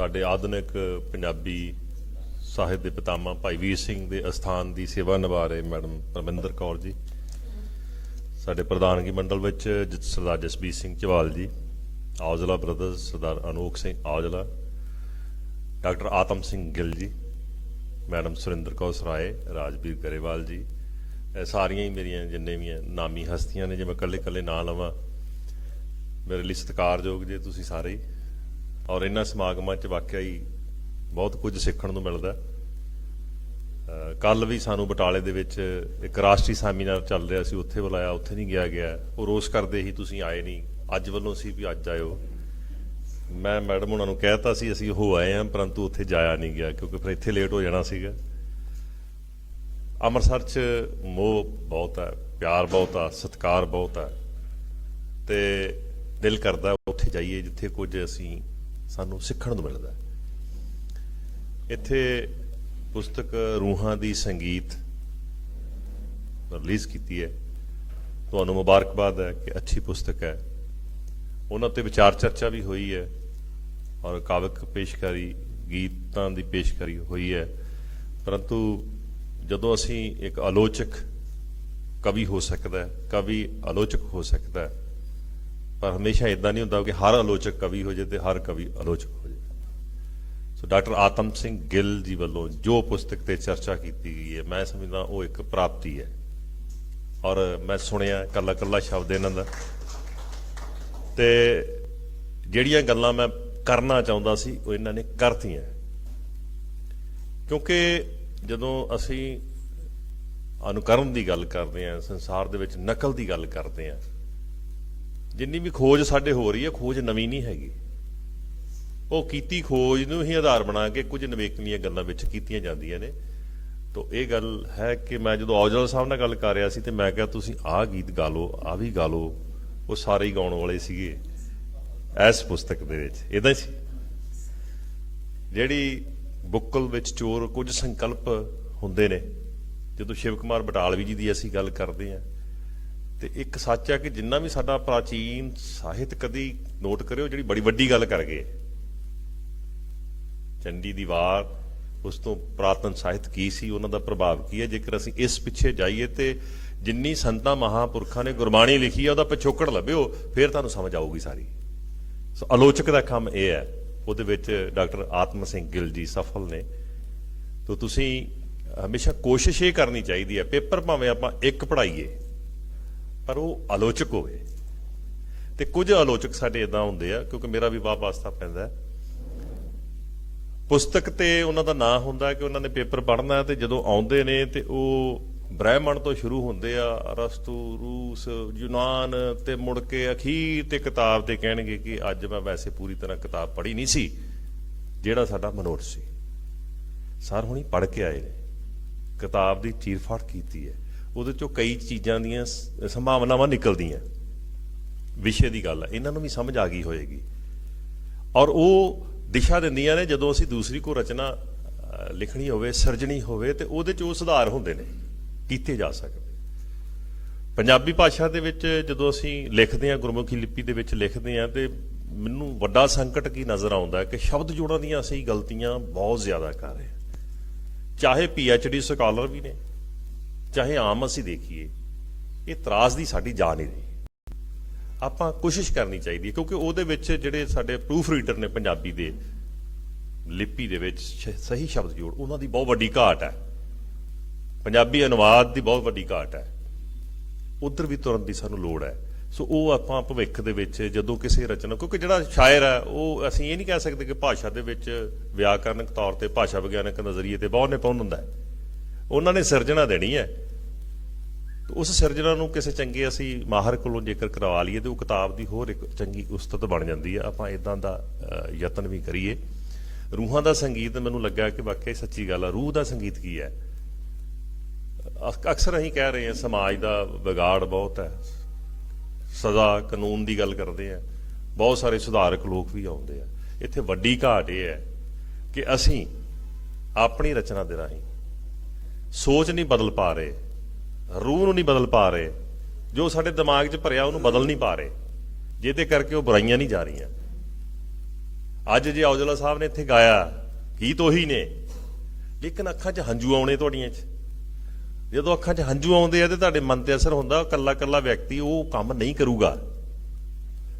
ਸਾਡੇ ਆਧੁਨਿਕ ਪੰਜਾਬੀ ਸਾਹਿਤ ਦੇ ਪਿਤਾਮਾ ਭਾਈ ਵੀਰ ਸਿੰਘ ਦੇ ਅਸਥਾਨ ਦੀ ਸੇਵਾ ਨਿਭਾ ਰਹੇ ਮੈਡਮ ਪਰਮਿੰਦਰ ਕੌਰ ਜੀ। ਸਾਡੇ ਪ੍ਰਧਾਨਗੀ ਮੰਡਲ ਵਿੱਚ ਜ- ਸਰਦਾਰ Jasbir Singh Chawal ji, Aujla brothers Sardar Anokh Singh Aujla, doctor Atam Singh Gill ji, madam Surinder Kaur Sarai, Rajvir Grewal ji. ਇਹ ਸਾਰੀਆਂ ਹੀ ਮੇਰੀਆਂ ਜਿੰਨੇ ਵੀ ਨਾਮੀ ਹਸਤੀਆਂ ਨੇ, ਜੇ ਮੈਂ ਇਕੱਲੇ ਇਕੱਲੇ ਨਾਂ ਲਵਾਂ, ਮੇਰੇ ਲਈ ਸਤਿਕਾਰਯੋਗ ਜੇ ਤੁਸੀਂ ਸਾਰੇ ਹੀ। ਔਰ ਇਹਨਾਂ ਸਮਾਗਮਾਂ 'ਚ ਵਾਕਿਆ ਹੀ ਬਹੁਤ ਕੁਝ ਸਿੱਖਣ ਨੂੰ ਮਿਲਦਾ। ਕੱਲ ਵੀ ਸਾਨੂੰ ਬਟਾਲੇ ਦੇ ਵਿੱਚ ਇੱਕ ਰਾਸ਼ਟਰੀ ਸੈਮੀਨਾਰ ਚੱਲ ਰਿਹਾ ਸੀ, ਉੱਥੇ ਬੁਲਾਇਆ, ਉੱਥੇ ਨਹੀਂ ਗਿਆ ਗਿਆ। ਉਹ ਰੋਸ ਕਰਦੇ ਹੀ ਤੁਸੀਂ ਆਏ ਨਹੀਂ। ਅੱਜ ਵੱਲੋਂ ਸੀ ਵੀ ਅੱਜ ਆਇਓ। ਮੈਂ ਮੈਡਮ ਉਹਨਾਂ ਨੂੰ ਕਹਿਤਾ ਸੀ, ਅਸੀਂ ਹੋ ਆਏ ਹਾਂ, ਪਰੰਤੂ ਉੱਥੇ ਜਾਇਆ ਨਹੀਂ ਗਿਆ, ਕਿਉਂਕਿ ਫਿਰ ਇੱਥੇ ਲੇਟ ਹੋ ਜਾਣਾ ਸੀਗਾ। ਅੰਮ੍ਰਿਤਸਰ 'ਚ ਮੋਹ ਬਹੁਤ ਹੈ, ਪਿਆਰ ਬਹੁਤ ਆ, ਸਤਿਕਾਰ ਬਹੁਤ ਹੈ। ਤੇ ਦਿਲ ਕਰਦਾ ਉੱਥੇ ਜਾਈਏ, ਜਿੱਥੇ ਕੁਝ ਅਸੀਂ ਸਾਨੂੰ ਸਿੱਖਣ ਨੂੰ ਮਿਲਦਾ ਇੱਥੇ ਪੁਸਤਕ ਰੂਹਾਂ ਦੀ ਸੰਗੀਤ ਰਿਲੀਜ਼ ਕੀਤੀ ਹੈ। ਤੁਹਾਨੂੰ ਮੁਬਾਰਕਬਾਦ ਹੈ ਕਿ ਅੱਛੀ ਪੁਸਤਕ ਹੈ। ਉਹਨਾਂ ਤੇ ਵਿਚਾਰ ਚਰਚਾ ਵੀ ਹੋਈ ਹੈ ਔਰ ਕਾਵਿਕ ਪੇਸ਼ਕਾਰੀ, ਗੀਤਾਂ ਦੀ ਪੇਸ਼ਕਾਰੀ ਹੋਈ ਹੈ। ਪਰੰਤੂ ਜਦੋਂ ਅਸੀਂ ਇੱਕ ਆਲੋਚਕ ਕਵੀ ਹੋ ਸਕਦਾ ਹੈ, ਕਵੀ ਆਲੋਚਕ ਹੋ ਸਕਦਾ ਹੈ ਪਰ ਹਮੇਸ਼ਾ ਇਦਾਂ ਨਹੀਂ ਹੁੰਦਾ ਕਿ ਹਰ ਆਲੋਚਕ ਕਵੀ ਹੋ ਜਾਏ ਤੇ ਹਰ ਕਵੀ ਆਲੋਚਕ ਹੋ ਜਾਏ। ਸੋ ਡਾਕਟਰ ਆਤਮ ਸਿੰਘ ਗਿੱਲ ਜੀ ਵੱਲੋਂ ਜੋ ਪੁਸਤਕ ਤੇ ਚਰਚਾ ਕੀਤੀ ਗਈ ਹੈ, ਮੈਂ ਸਮਝਦਾ ਉਹ ਇੱਕ ਪ੍ਰਾਪਤੀ ਹੈ। ਔਰ ਮੈਂ ਸੁਣਿਆ ਕੱਲਾ ਕੱਲਾ ਸ਼ਬਦ ਇਹਨਾਂ ਦਾ। ਤੇ ਜਿਹੜੀਆਂ ਗੱਲਾਂ ਮੈਂ ਕਰਨਾ ਚਾਹੁੰਦਾ ਸੀ, ਉਹ ਇਹਨਾਂ ਨੇ ਕਰਤੀਆਂ। ਕਿਉਂਕਿ ਜਦੋਂ ਅਸੀਂ ਅਨੁਕਰਨ ਦੀ ਗੱਲ ਕਰਦੇ ਹਾਂ, ਸੰਸਾਰ ਦੇ ਵਿੱਚ ਨਕਲ ਦੀ ਗੱਲ ਕਰਦੇ ਹਾਂ ਜਿੰਨੀ ਵੀ ਖੋਜ ਸਾਡੇ ਹੋ ਰਹੀ ਹੈ, ਖੋਜ ਨਵੀਂ ਨਹੀਂ ਹੈਗੀ। ਉਹ ਕੀਤੀ ਖੋਜ ਨੂੰ ਹੀ ਆਧਾਰ ਬਣਾ ਕੇ ਕੁਝ ਨਵੇਕਲੀਆਂ ਗੱਲਾਂ ਵਿੱਚ ਕੀਤੀਆਂ ਜਾਂਦੀਆਂ ਨੇ। ਤੋ ਇਹ ਗੱਲ ਹੈ ਕਿ ਮੈਂ ਜਦੋਂ ਔਜਲ ਸਾਹਿਬ ਨਾਲ ਗੱਲ ਕਰ ਰਿਹਾ ਸੀ ਤੇ ਮੈਂ ਕਿਹਾ, ਤੁਸੀਂ ਆਹ ਗੀਤ ਗਾ ਲਓ ਆ ਵੀ ਗਾ ਲਓ। ਉਹ ਸਾਰੇ ਹੀ ਗਾਉਣ ਵਾਲੇ ਸੀਗੇ ਇਸ ਪੁਸਤਕ ਦੇ ਵਿੱਚ। ਇਦਾਂ ਸੀ। ਜਿਹੜੀ ਬੁੱਕਲ ਵਿੱਚ ਚੋਰ ਕੁਝ ਸੰਕਲਪ ਹੁੰਦੇ ਨੇ, ਜਦੋਂ ਸ਼ਿਵ ਕੁਮਾਰ ਬਟਾਲਵੀ ਜੀ ਦੀ ਅਸੀਂ ਗੱਲ ਕਰਦੇ ਹਾਂ ਤੇ ਇੱਕ ਸੱਚ ਹੈ ਕਿ ਜਿੰਨਾ ਵੀ ਸਾਡਾ ਪ੍ਰਾਚੀਨ ਸਾਹਿਤ ਕਦੀ ਨੋਟ ਕਰਿਓ, ਜਿਹੜੀ ਬੜੀ ਵੱਡੀ ਗੱਲ ਕਰ ਗਏ। ਚੰਡੀ ਦੀ ਵਾਰ, ਉਸ ਤੋਂ ਪ੍ਰਾਤਨ ਸਾਹਿਤ ਕੀ ਸੀ, ਉਹਨਾਂ ਦਾ ਪ੍ਰਭਾਵ ਕੀ ਹੈ? ਜੇਕਰ ਅਸੀਂ ਇਸ ਪਿੱਛੇ ਜਾਈਏ ਤੇ ਜਿੰਨੀ ਸੰਤਾਂ ਮਹਾਪੁਰਖਾਂ ਨੇ ਗੁਰਬਾਣੀ ਲਿਖੀ ਹੈ, ਉਹਦਾ ਪਿਛੋਕੜ ਲੱਭਿਓ, ਫਿਰ ਤੁਹਾਨੂੰ ਸਮਝ ਆਊਗੀ ਸਾਰੀ। ਸੋ ਆਲੋਚਕ ਦਾ ਕੰਮ ਇਹ ਹੈ, ਉਹਦੇ ਵਿੱਚ ਡਾਕਟਰ ਆਤਮ ਸਿੰਘ ਗਿੱਲ ਜੀ ਸਫਲ ਨੇ। ਤੋ ਤੁਸੀਂ ਹਮੇਸ਼ਾ ਕੋਸ਼ਿਸ਼ ਇਹ ਕਰਨੀ ਚਾਹੀਦੀ ਹੈ, ਪੇਪਰ ਭਾਵੇਂ ਆਪਾਂ ਇੱਕ ਪੜਾਈਏ ਪਰ ਉਹ ਆਲੋਚਕ ਹੋਵੇ। ਤੇ ਕੁਝ ਆਲੋਚਕ ਸਾਡੇ ਇਦਾਂ ਹੁੰਦੇ ਆ, ਕਿਉਂਕਿ ਮੇਰਾ ਵੀ ਵਾਹ ਵਾਸਤਾ ਪੈਂਦਾ ਹੈ। ਪੁਸਤਕ ਤੇ ਉਹਨਾਂ ਦਾ ਨਾਂ ਹੁੰਦਾ ਕਿ ਉਹਨਾਂ ਨੇ ਪੇਪਰ ਪੜ੍ਹਨਾ ਤੇ ਜਦੋਂ ਆਉਂਦੇ ਨੇ ਤੇ ਉਹ ਬ੍ਰਹਿਮੰਡ ਤੋਂ ਸ਼ੁਰੂ ਹੁੰਦੇ ਆ, ਅਰਸਤੂ, ਰੂਸ, ਯੂਨਾਨ ਤੇ ਮੁੜ ਕੇ ਅਖੀਰ ਤੇ ਕਿਤਾਬ ਤੇ ਕਹਿਣਗੇ ਕਿ ਅੱਜ ਮੈਂ ਵੈਸੇ ਪੂਰੀ ਤਰ੍ਹਾਂ ਕਿਤਾਬ ਪੜ੍ਹੀ ਨਹੀਂ ਸੀ, ਜਿਹੜਾ ਸਾਡਾ ਮਨੋਰਥ ਸੀ। ਸਰ ਹੁਣੀ ਪੜ੍ਹ ਕੇ ਆਏ ਨੇ। ਕਿਤਾਬ ਦੀ ਚੀਰਫਾੜ ਕੀਤੀ ਹੈ। ਉਹਦੇ ਚੋਂ ਕਈ ਚੀਜ਼ਾਂ ਦੀਆਂ ਸ- ਸੰਭਾਵਨਾਵਾਂ ਨਿਕਲਦੀਆਂ। ਵਿਸ਼ੇ ਦੀ ਗੱਲ ਹੈ ਇਹਨਾਂ ਨੂੰ ਵੀ ਸਮਝ ਆ ਗਈ ਹੋਏਗੀ। ਔਰ ਉਹ ਦਿਸ਼ਾ ਦਿੰਦੀਆਂ ਨੇ, ਜਦੋਂ ਅਸੀਂ ਦੂਸਰੀ ਕੋ ਰਚਨਾ ਲਿਖਣੀ ਹੋਵੇ, ਸਿਰਜਣੀ ਹੋਵੇ, ਤੇ ਉਹਦੇ ਚ ਉਹ ਸੁਧਾਰ ਹੁੰਦੇ ਨੇ, ਕੀਤੇ ਜਾ ਸਕਦੇ। ਪੰਜਾਬੀ ਭਾਸ਼ਾ ਦੇ ਵਿੱਚ ਜਦੋਂ ਅਸੀਂ ਲਿਖਦੇ ਹਾਂ, ਗੁਰਮੁਖੀ ਲਿਪੀ ਦੇ ਵਿੱਚ ਲਿਖਦੇ ਹਾਂ, ਤੇ ਮੈਨੂੰ ਵੱਡਾ ਸੰਕਟ ਕੀ ਨਜ਼ਰ ਆਉਂਦਾ ਕਿ ਸ਼ਬਦ ਜੋੜਾਂ ਦੀਆਂ ਅਸੀਂ ਗਲਤੀਆਂ ਬਹੁਤ ਜ਼ਿਆਦਾ ਕਰ ਰਹੇ ਹਾਂ। ਚਾਹੇ ਡੀ ਸਕਾਲਰ ਵੀ ਨੇ ਚਾਹੇ ਆਮ ਅਸੀਂ ਦੇਖੀਏ, ਇਹ ਤਰਾਸ ਦੀ ਸਾਡੀ ਜਾਨ ਨਹੀਂ ਰਹੀ ਆਪਾਂ ਕੋਸ਼ਿਸ਼ ਕਰਨੀ ਚਾਹੀਦੀ ਹੈ, ਕਿਉਂਕਿ ਉਹਦੇ ਵਿੱਚ ਜਿਹੜੇ ਸਾਡੇ ਪ੍ਰੂਫ ਰੀਡਰ ਨੇ ਪੰਜਾਬੀ ਦੇ ਲਿਪੀ ਦੇ ਵਿੱਚ ਸਹੀ ਸ਼ਬਦ ਜੋੜ, ਉਹਨਾਂ ਦੀ ਬਹੁਤ ਵੱਡੀ ਘਾਟ ਹੈ। ਪੰਜਾਬੀ ਅਨੁਵਾਦ ਦੀ ਬਹੁਤ ਵੱਡੀ ਘਾਟ ਹੈ। ਉਧਰ ਵੀ ਤੁਰਨ ਦੀ ਸਾਨੂੰ ਲੋੜ ਹੈ। ਸੋ ਉਹ ਆਪਾਂ ਭਵਿੱਖ ਦੇ ਵਿੱਚ ਜਦੋਂ ਕਿਸੇ ਰਚਨਾ, ਕਿਉਂਕਿ ਜਿਹੜਾ ਸ਼ਾਇਰ ਹੈ, ਉਹ ਅਸੀਂ ਇਹ ਨਹੀਂ ਕਹਿ ਸਕਦੇ ਕਿ ਭਾਸ਼ਾ ਦੇ ਵਿੱਚ ਵਿਆਕਰਨਕ ਤੌਰ ਤੇ ਭਾਸ਼ਾ ਵਿਗਿਆਨਕ ਨਜ਼ਰੀਏ ਤੇ ਬਹੁਤ ਨਿਪੁੰਨ ਹੁੰਦਾ ਹੈ। ਉਹਨਾਂ ਨੇ ਸਿਰਜਣਾ ਦੇਣੀ ਹੈ। ਉਸ ਸਿਰਜਣਾ ਨੂੰ ਕਿਸੇ ਚੰਗੇ ਅਸੀਂ ਮਾਹਰ ਕੋਲੋਂ ਜੇਕਰ ਕਰਵਾ ਲਈਏ ਤੇ ਉਹ ਕਿਤਾਬ ਦੀ ਹੋਰ ਇੱਕ ਚੰਗੀ ਉਸਤਤ ਬਣ ਜਾਂਦੀ ਹੈ ਆਪਾਂ ਇਦਾਂ ਦਾ ਯਤਨ ਵੀ ਕਰੀਏ। ਰੂਹਾਂ ਦਾ ਸੰਗੀਤ ਮੈਨੂੰ ਲੱਗਾ ਕਿ ਵਾਕਿਆ ਸੱਚੀ ਗੱਲ ਆ। ਰੂਹ ਦਾ ਸੰਗੀਤ ਕੀ ਹੈ? ਅਕਸਰ ਅਸੀਂ ਕਹਿ ਰਹੇ ਹਾਂ, ਸਮਾਜ ਦਾ ਵਿਗਾੜ ਬਹੁਤ ਹੈ। ਸਜ਼ਾ, ਕਾਨੂੰਨ ਦੀ ਗੱਲ ਕਰਦੇ ਆ। ਬਹੁਤ ਸਾਰੇ ਸੁਧਾਰਕ ਲੋਕ ਵੀ ਆਉਂਦੇ ਆ। ਇੱਥੇ ਵੱਡੀ ਘਾਟ ਇਹ ਹੈ ਕਿ ਅਸੀਂ ਆਪਣੀ ਰਚਨਾ ਦੇ ਰਾਹੀਂ ਸੋਚ ਨਹੀਂ ਬਦਲ ਪਾ ਰਹੇ। ਰੂਹ ਨੂੰ ਨਹੀਂ ਬਦਲ ਪਾ ਰਹੇ। ਜੋ ਸਾਡੇ ਦਿਮਾਗ 'ਚ ਭਰਿਆ, ਉਹਨੂੰ ਬਦਲ ਨਹੀਂ ਪਾ ਰਹੇ। ਜਿਹਦੇ ਕਰਕੇ ਉਹ ਬੁਰਾਈਆਂ ਨਹੀਂ ਜਾ ਰਹੀਆਂ। ਅੱਜ ਜੇ ਔਜਲਾ ਸਾਹਿਬ ਨੇ ਇੱਥੇ ਗਾਇਆ, ਗੀਤ ਉਹੀ ਨੇ। ਲੇਕਿਨ ਅੱਖਾਂ 'ਚ ਹੰਝੂ ਆਉਣੇ ਤੁਹਾਡੀਆਂ 'ਚ। ਜਦੋਂ ਅੱਖਾਂ 'ਚ ਹੰਝੂ ਆਉਂਦੇ ਆ ਤੇ ਤੁਹਾਡੇ ਮਨ ਤੇ ਅਸਰ ਹੁੰਦਾ ਕੱਲਾ ਕੱਲਾ ਵਿਅਕਤੀ ਉਹ ਕੰਮ ਨਹੀਂ ਕਰੂਗਾ।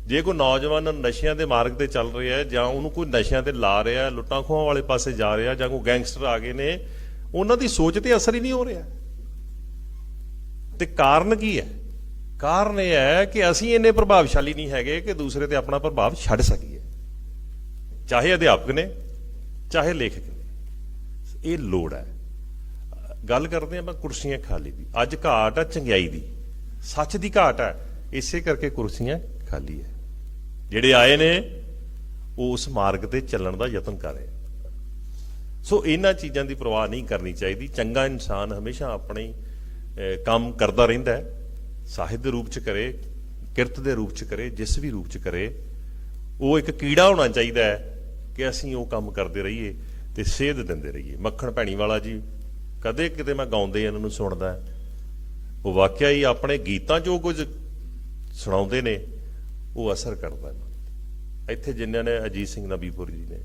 ਜੇ ਕੋਈ ਨੌਜਵਾਨ ਨਸ਼ਿਆਂ ਦੇ ਮਾਰਗ ਤੇ ਚੱਲ ਰਿਹਾ ਹੈ, ਜਾਂ ਉਹਨੂੰ ਕੋਈ ਨਸ਼ਿਆਂ ਤੇ ਲਾ ਰਿਹਾ ਲੁੱਟਾਂ ਖੋਹਾਂ ਵਾਲੇ ਪਾਸੇ ਜਾ ਰਿਹਾ ਜਾਂ ਕੋਈ ਗੈਂਗਸਟਰ ਆ ਗਏ ਨੇ, ਉਹਨਾਂ ਦੀ ਸੋਚ ਤੇ ਅਸਰ ਹੀ ਨਹੀਂ ਹੋ ਰਿਹਾ। ਤੇ ਕਾਰਨ ਕੀ ਹੈ? ਕਾਰਨ ਇਹ ਹੈ ਕਿ ਅਸੀਂ ਇੰਨੇ ਪ੍ਰਭਾਵਸ਼ਾਲੀ ਨਹੀਂ ਹੈਗੇ ਕਿ ਦੂਸਰੇ ਤੇ ਆਪਣਾ ਪ੍ਰਭਾਵ ਛੱਡ ਸਕੀਏ। ਚਾਹੇ ਅਧਿਆਪਕ ਨੇ, ਚਾਹੇ ਲੇਖਕ ਨੇ। ਇਹ ਲੋੜ ਹੈ। ਗੱਲ ਕਰਦੇ ਆਪਾਂ ਕੁਰਸੀਆਂ ਖਾਲੀ ਦੀ। ਅੱਜ ਘਾਟ ਹੈ ਚੰਗਿਆਈ ਦੀ। ਸੱਚ ਦੀ ਘਾਟ ਹੈ। ਇਸੇ ਕਰਕੇ ਕੁਰਸੀਆਂ ਖਾਲੀ ਹੈ। ਜਿਹੜੇ ਆਏ ਨੇ, ਉਹ ਉਸ ਮਾਰਗ ਤੇ ਚੱਲਣ ਦਾ ਯਤਨ ਕਰ ਰਹੇ ਸੋ ਇਹਨਾਂ ਚੀਜ਼ਾਂ ਦੀ ਪਰਵਾਹ ਨਹੀਂ ਕਰਨੀ ਚਾਹੀਦੀ। ਚੰਗਾ ਇਨਸਾਨ ਹਮੇਸ਼ਾ ਆਪਣੀ ਕੰਮ ਕਰਦਾ ਰਹਿੰਦਾ ਹੈ। ਸਾਹਿਤ ਦੇ ਰੂਪ ਚ ਕਰੇ, ਕਿਰਤ ਦੇ ਰੂਪ ਚ ਕਰੇ, ਜਿਸ ਵੀ ਰੂਪ ਚ ਕਰੇ, ਉਹ ਇੱਕ ਕੀੜਾ ਹੋਣਾ ਚਾਹੀਦਾ ਹੈ ਕਿ ਅਸੀਂ ਉਹ ਕੰਮ ਕਰਦੇ ਰਹੀਏ ਤੇ ਸੇਧ ਦਿੰਦੇ ਰਹੀਏ। ਮੱਖਣ ਭੈਣੀ ਵਾਲਾ ਜੀ, ਕਦੇ ਕਿਤੇ ਮੈਂ ਗਾਉਂਦੇ ਇਹਨਾਂ ਨੂੰ ਸੁਣਦਾ ਉਹ ਵਾਕਿਆ ਹੀ ਆਪਣੇ ਗੀਤਾਂ 'ਚ ਉਹ ਕੁਝ ਸੁਣਾਉਂਦੇ ਨੇ, ਉਹ ਅਸਰ ਕਰਦਾ ਇੱਥੇ ਜਿਨ੍ਹਾਂ ਨੇ ਅਜੀਤ ਸਿੰਘ ਨਬੀਪੁਰ ਜੀ ਨੇ,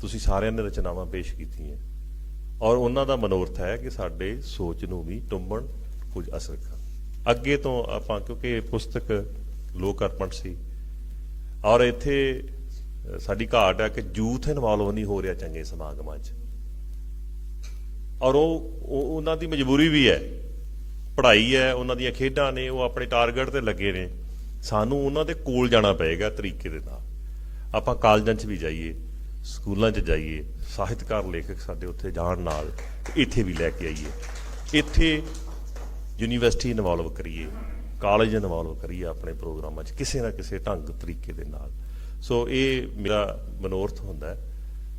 ਤੁਸੀਂ ਸਾਰਿਆਂ ਨੇ ਰਚਨਾਵਾਂ ਪੇਸ਼ ਕੀਤੀਆਂ। ਔਰ ਉਹਨਾਂ ਦਾ ਮਨੋਰਥ ਹੈ ਕਿ ਸਾਡੇ ਸੋਚ ਨੂੰ ਵੀ ਟੁੰਬਣ ਕੁਝ ਅਸਰ ਕਰ। ਅੱਗੇ ਤੋਂ ਆਪਾਂ, ਕਿਉਂਕਿ ਇਹ ਪੁਸਤਕ ਲੋਕ ਅਰਪਣ ਸੀ, ਔਰ ਇੱਥੇ ਸਾਡੀ ਘਾਟ ਹੈ ਕਿ ਯੂਥ ਇਨਵੋਲਵ ਨਹੀਂ ਹੋ ਰਿਹਾ ਚੰਗੇ ਸਮਾਗਮਾਂ 'ਚ। ਔਰ ਉਹ- ਉਹਨਾਂ ਦੀ ਮਜਬੂਰੀ ਵੀ ਹੈ। ਪੜ੍ਹਾਈ ਹੈ, ਉਹਨਾਂ ਦੀਆਂ ਖੇਡਾਂ ਨੇ, ਉਹ ਆਪਣੇ ਟਾਰਗੇਟ ਤੇ ਲੱਗੇ ਨੇ। ਸਾਨੂੰ ਉਹਨਾਂ ਦੇ ਕੋਲ ਜਾਣਾ ਪਏਗਾ ਤਰੀਕੇ ਦੇ ਨਾਲ। ਆਪਾਂ ਕਾਲਜਾਂ 'ਚ ਵੀ ਜਾਈਏ। ਸਕੂਲਾਂ 'ਚ ਜਾਈਏ, ਸਾਹਿਤਕਾਰ ਲੇਖਕ ਸਾਡੇ ਉੱਥੇ ਜਾਣ ਨਾਲ ਇੱਥੇ ਵੀ ਲੈ ਕੇ ਆਈਏ। ਇੱਥੇ ਯੂਨੀਵਰਸਿਟੀ ਇਨਵੋਲਵ ਕਰੀਏ ਕਾਲਜ ਇਨਵੋਲਵ ਕਰੀਏ ਆਪਣੇ ਪ੍ਰੋਗਰਾਮਾਂ 'ਚ ਕਿਸੇ ਨਾ ਕਿਸੇ ਢੰਗ, ਤਰੀਕੇ ਦੇ ਨਾਲ। ਸੋ ਇਹ ਮੇਰਾ ਮਨੋਰਥ ਹੁੰਦਾ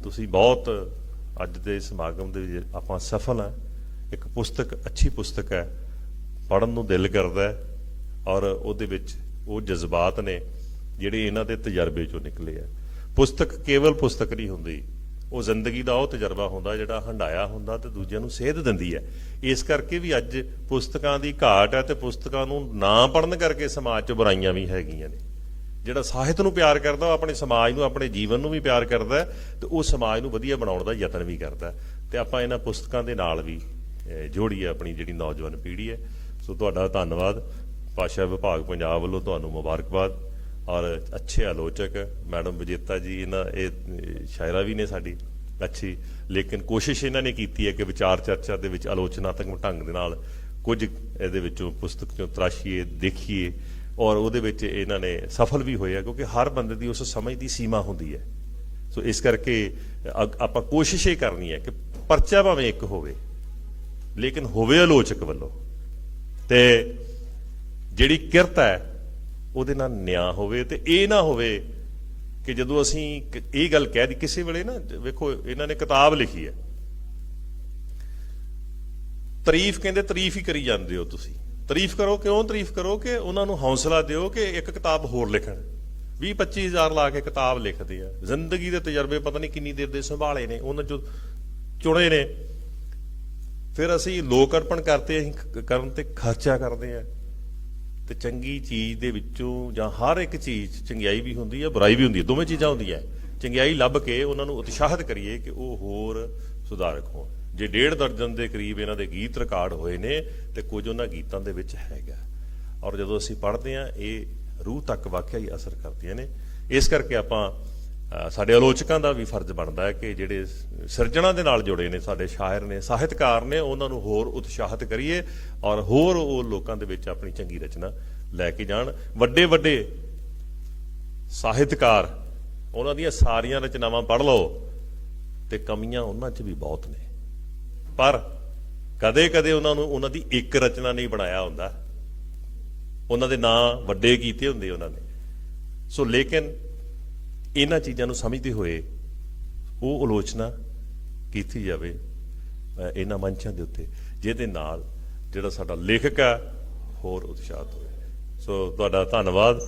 ਤੁਸੀਂ ਬਹੁਤ ਅੱਜ ਦੇ ਸਮਾਗਮ ਦੇ ਵਿੱਚ ਆਪਾਂ ਸਫਲ ਹਾਂ। ਇੱਕ ਪੁਸਤਕ, ਅੱਛੀ ਪੁਸਤਕ ਹੈ। ਪੜਨ ਨੂੰ ਦਿਲ ਕਰਦਾ ਹੈ ਔਰ ਉਹਦੇ ਵਿੱਚ ਉਹ ਜਜ਼ਬਾਤ ਨੇ ਜਿਹੜੇ ਇਹਨਾਂ ਦੇ ਤਜਰਬੇ ਚੋਂ ਨਿਕਲੇ ਆ। ਪੁਸਤਕ ਕੇਵਲ ਪੁਸਤਕ ਨਹੀਂ ਹੁੰਦੀ। ਉਹ ਜ਼ਿੰਦਗੀ ਦਾ ਉਹ ਤਜਰਬਾ ਹੁੰਦਾ ਜਿਹੜਾ ਹੰਡਾਇਆ ਹੁੰਦਾ ਤੇ ਦੂਜਿਆਂ ਨੂੰ ਸੇਧ ਦਿੰਦੀ ਹੈ। ਇਸ ਕਰਕੇ ਵੀ ਅੱਜ ਪੁਸਤਕਾਂ ਦੀ ਘਾਟ ਹੈ ਤੇ ਪੁਸਤਕਾਂ ਨੂੰ ਨਾ ਪੜਨ ਕਰਕੇ ਸਮਾਜ 'ਚ ਬੁਰਾਈਆਂ ਵੀ ਹੈਗੀਆਂ ਨੇ। ਜਿਹੜਾ ਸਾਹਿਤ ਨੂੰ ਪਿਆਰ ਕਰਦਾ, ਉਹ ਆਪਣੇ ਸਮਾਜ ਨੂੰ, ਆਪਣੇ ਜੀਵਨ ਨੂੰ ਵੀ ਪਿਆਰ ਕਰਦਾ ਹੈ ਤੇ ਉਹ ਸਮਾਜ ਨੂੰ ਵਧੀਆ ਬਣਾਉਣ ਦਾ ਯਤਨ ਵੀ ਕਰਦਾ ਹੈ। ਤੇ ਆਪਾਂ ਇਹਨਾਂ ਪੁਸਤਕਾਂ ਦੇ ਨਾਲ ਵੀ ਜੋੜੀਏ ਆਪਣੀ ਜਿਹੜੀ ਨੌਜਵਾਨ ਪੀੜ੍ਹੀ ਹੈ। ਸੋ ਤੁਹਾਡਾ ਧੰਨਵਾਦ। ਭਾਸ਼ਾ ਵਿਭਾਗ ਪੰਜਾਬ ਵੱਲੋਂ ਤੁਹਾਨੂੰ ਮੁਬਾਰਕਬਾਦ। ਔਰ ਅੱਛੇ ਆਲੋਚਕ ਮੈਡਮ ਵਿਜੇਤਾ ਜੀ, ਇਹਨਾਂ ਇਹ ਸ਼ਾਇਰਾ ਵੀ ਨੇ ਸਾਡੀ, ਅੱਛੀ। ਲੇਕਿਨ ਕੋਸ਼ਿਸ਼ ਇਹਨਾਂ ਨੇ ਕੀਤੀ ਹੈ ਕਿ ਵਿਚਾਰ ਚਰਚਾ ਦੇ ਵਿੱਚ ਆਲੋਚਨਾਤਮਕ ਢੰਗ ਦੇ ਨਾਲ ਕੁਝ ਇਹਦੇ ਵਿੱਚੋਂ ਪੁਸਤਕ ਚੋਂ ਤਰਾਸ਼ੀਏ ਦੇਖੀਏ ਔਰ ਉਹਦੇ ਵਿੱਚ ਇਹਨਾਂ ਨੇ ਸਫਲ ਵੀ ਹੋਇਆ ਕਿਉਂਕਿ ਹਰ ਬੰਦੇ ਦੀ ਉਸ ਸਮਝ ਦੀ ਸੀਮਾ ਹੁੰਦੀ ਹੈ। ਸੋ ਇਸ ਕਰਕੇ ਅ- ਆਪਾਂ ਕੋਸ਼ਿਸ਼ ਇਹ ਕਰਨੀ ਹੈ ਕਿ ਪਰਚਾ ਭਾਵੇਂ ਇੱਕ ਹੋਵੇ, ਲੇਕਿਨ ਹੋਵੇ ਆਲੋਚਕ ਵੱਲੋਂ। ਤੇ ਜਿਹੜੀ ਕਿਰਤ ਹੈ ਉਹਦੇ ਨਾਲ ਨਿਆਂ ਹੋਵੇ ਤੇ ਇਹ ਨਾ ਹੋਵੇ ਕਿ ਜਦੋਂ ਅਸੀਂ ਇਹ ਗੱਲ ਕਹਿ ਦੀ ਕਿਸੇ ਵੇਲੇ ਨਾ, ਵੇਖੋ, ਇਹਨਾਂ ਨੇ ਕਿਤਾਬ ਲਿਖੀ ਹੈ। ਤਾਰੀਫ ਕਹਿੰਦੇ, ਤਾਰੀਫ ਹੀ ਕਰੀ ਜਾਂਦੇ ਹੋ ਤੁਸੀਂ। ਤਾਰੀਫ ਕਰੋ, ਕਿਉਂ ਤਾਰੀਫ ਕਰੋ ਕਿ ਉਹਨਾਂ ਨੂੰ ਹੌਸਲਾ ਦਿਓ ਕਿ ਇੱਕ ਕਿਤਾਬ ਹੋਰ ਲਿਖਣ। 20 25000 ਲਾ ਕੇ ਕਿਤਾਬ ਲਿਖਦੇ ਆ। ਜ਼ਿੰਦਗੀ ਦੇ ਤਜਰਬੇ ਪਤਾ ਨਹੀਂ ਕਿੰਨੀ ਦੇਰ ਦੇ ਸੰਭਾਲੇ ਨੇ, ਉਹਨਾਂ ਚੋਂ ਚੁਣੇ ਨੇ। ਫਿਰ ਅਸੀਂ ਲੋਕ ਅਰਪਣ ਕਰਤੇ, ਅਸੀਂ ਕਰਨ ਤੇ ਖਰਚਾ ਕਰਦੇ ਆ। ਤੇ ਚੰਗੀ ਚੀਜ਼ ਦੇ ਵਿੱਚੋਂ ਜਾਂ ਹਰ ਇੱਕ ਚੀਜ਼ ਚੰਗਿਆਈ ਵੀ ਹੁੰਦੀ ਹੈ, ਬੁਰਾਈ ਵੀ ਹੁੰਦੀ ਹੈ, ਦੋਵੇਂ ਚੀਜ਼ਾਂ ਹੁੰਦੀਆਂ ਚੰਗਿਆਈ ਲੱਭ ਕੇ ਉਹਨਾਂ ਨੂੰ ਉਤਸ਼ਾਹਿਤ ਕਰੀਏ ਕਿ ਉਹ ਹੋਰ ਸੁਧਾਰਕ ਹੋਣ। ਜੇ ਡੇਢ ਦਰਜਨ ਦੇ ਕਰੀਬ ਇਹਨਾਂ ਦੇ ਗੀਤ ਰਿਕਾਰਡ ਹੋਏ ਨੇ, ਤੇ ਕੁਝ ਉਹਨਾਂ ਗੀਤਾਂ ਦੇ ਵਿੱਚ ਹੈਗਾ। ਔਰ ਜਦੋਂ ਅਸੀਂ ਪੜ੍ਹਦੇ ਆ ਇਹ ਰੂਹ ਤੱਕ ਵਾਕਿਆ ਹੀ ਅਸਰ ਕਰਦੀਆਂ ਨੇ। ਇਸ ਕਰਕੇ ਆਪਾਂ ਸਾਡੇ ਆਲੋਚਕਾਂ ਦਾ ਵੀ ਫਰਜ਼ ਬਣਦਾ ਹੈ ਕਿ ਜਿਹੜੇ ਸਿਰਜਣਾ ਦੇ ਨਾਲ ਜੁੜੇ ਨੇ, ਸਾਡੇ ਸ਼ਾਇਰ ਨੇ, ਸਾਹਿਤਕਾਰ ਨੇ, ਉਹਨਾਂ ਨੂੰ ਹੋਰ ਉਤਸ਼ਾਹਿਤ ਕਰੀਏ ਔਰ ਹੋਰ ਉਹ ਲੋਕਾਂ ਦੇ ਵਿੱਚ ਆਪਣੀ ਚੰਗੀ ਰਚਨਾ ਲੈ ਕੇ ਜਾਣ। ਵੱਡੇ ਵੱਡੇ ਸਾਹਿਤਕਾਰ, ਉਹਨਾਂ ਦੀਆਂ ਸਾਰੀਆਂ ਰਚਨਾਵਾਂ ਪੜ੍ਹ ਲਓ ਤੇ ਕਮੀਆਂ ਉਹਨਾਂ 'ਚ ਵੀ ਬਹੁਤ ਨੇ। ਪਰ ਕਦੇ-ਕਦੇ ਉਹਨਾਂ ਨੂੰ, ਉਹਨਾਂ ਦੀ ਇੱਕ ਰਚਨਾ ਨਹੀਂ ਬਣਾਇਆ ਹੁੰਦਾ। ਉਹਨਾਂ ਦੇ ਨਾਂ ਵੱਡੇ ਕੀਤੇ ਹੁੰਦੇ ਉਹਨਾਂ ਨੇ। ਸੋ ਲੇਕਿਨ ਇਹਨਾਂ ਚੀਜ਼ਾਂ ਨੂੰ ਸਮਝਦੇ ਹੋਏ ਉਹ ਆਲੋਚਨਾ ਕੀਤੀ ਜਾਵੇ ਇਹਨਾਂ ਮੰਚਾਂ ਦੇ ਉੱਤੇ, ਜਿਹਦੇ ਨਾਲ ਜਿਹੜਾ ਸਾਡਾ ਲੇਖਕ ਹੈ ਹੋਰ ਉਤਸ਼ਾਹਤ ਹੋਵੇ। ਸੋ ਤੁਹਾਡਾ ਧੰਨਵਾਦ।